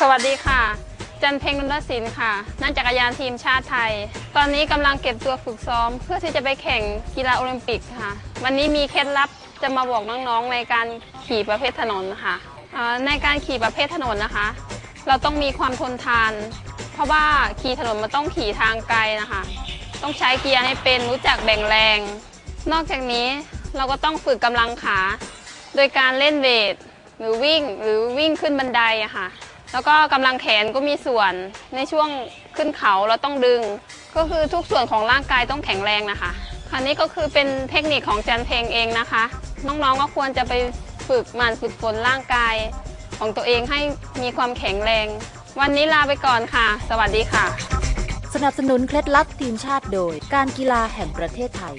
สวัสดีค่ะ จันเพ็งนนทศิลป์ค่ะ นั่งจักรยานทีมชาติไทย ตอนนี้กำลังเก็บตัวฝึกซ้อม เพื่อที่จะไปแข่งกีฬาโอลิมปิกค่ะ วันนี้มีเคล็ดลับจะมาบอกน้องๆในการขี่ประเภทถนนค่ะในการขี่ประเภทถนนนะคะ เราต้องมีความทนทาน เพราะว่าขี่ถนนมันต้องขี่ทางไกลนะคะ ต้องใช้เกียร์ให้เป็นรู้จักแบ่งแรง นอกจากนี้เราก็ต้องฝึกกำลังขา โดยการเล่นเวทหรือวิ่งหรือวิ่งขึ้นบันไดอะค่ะ แล้วก็กำลังแขนก็มีส่วนในช่วงขึ้นเขาเราต้องดึง ก็คือทุกส่วนของร่างกายต้องแข็งแรงนะคะคราวนี้ก็คือเป็นเทคนิคของจันเพลงเองนะคะ น้องๆก็ควรจะไปฝึกหมั่นฝึกฝนร่างกายของตัวเองให้มีความแข็งแรง วันนี้ลาไปก่อนค่ะ สวัสดีค่ะ สนับสนุนเคล็ดลับทีมชาติโดย การกีฬาแห่งประเทศไทย